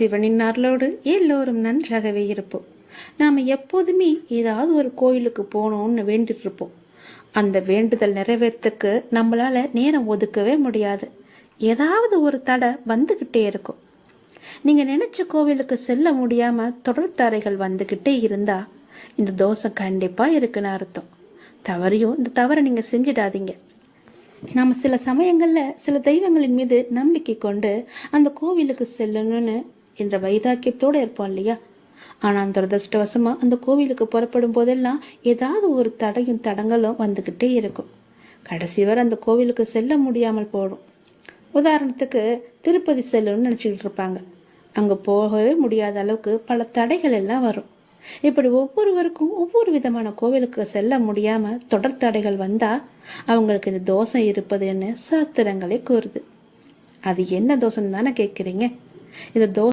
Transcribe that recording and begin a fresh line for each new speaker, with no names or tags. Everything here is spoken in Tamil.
சிவனின் அருளோடு எல்லோரும் நன்றாகவே இருப்போம். நாம் எப்போதுமே ஏதாவது ஒரு கோயிலுக்கு போகணும்னு வேண்டிட்டு இருப்போம் அந்த வேண்டுதல் நிறைவேறத்துக்கு நம்மளால நேரம் ஒதுக்கவே முடியாது. ஏதாவது ஒரு தடை வந்துக்கிட்டே இருக்கும். நீங்கள் நினச்ச கோவிலுக்கு செல்ல முடியாமல் தொடர் தரைகள் வந்துக்கிட்டே இருந்தால் இந்த தோஷம் கண்டிப்பாக இருக்குன்னு அர்த்தம். தவறையும் இந்த தவறை நீங்கள் செஞ்சிடாதீங்க. நாம் சில சமயங்களில் சில தெய்வங்களின் மீது நம்பிக்கை கொண்டு அந்த கோவிலுக்கு செல்லணும்னு என்ற வைராக்கியத்தோடு இருப்போம் இல்லையா? ஆனால் துரதிருஷ்டவசமாக அந்த கோவிலுக்கு புறப்படும் போதெல்லாம் ஏதாவது ஒரு தடையும் தடங்களும் வந்துக்கிட்டே இருக்கும். கடைசி வரை அந்த கோவிலுக்கு செல்ல முடியாமல் போடும் உதாரணத்துக்கு திருப்பதி செல்லணும்னு நினச்சிக்கிட்டு இருப்பாங்க. அங்கே போகவே முடியாத அளவுக்கு பல தடைகள் எல்லாம் வரும். இப்படி ஒவ்வொருவருக்கும் ஒவ்வொரு விதமான கோவிலுக்கு செல்ல முடியாமல் தொடர் தடைகள் வந்தால் அவங்களுக்கு இந்த தோஷம் இருப்பதுன்னு சாத்திரங்களே கூறுது. அது என்ன தோஷம் தானே கேட்குறீங்க இந்த தோஷம்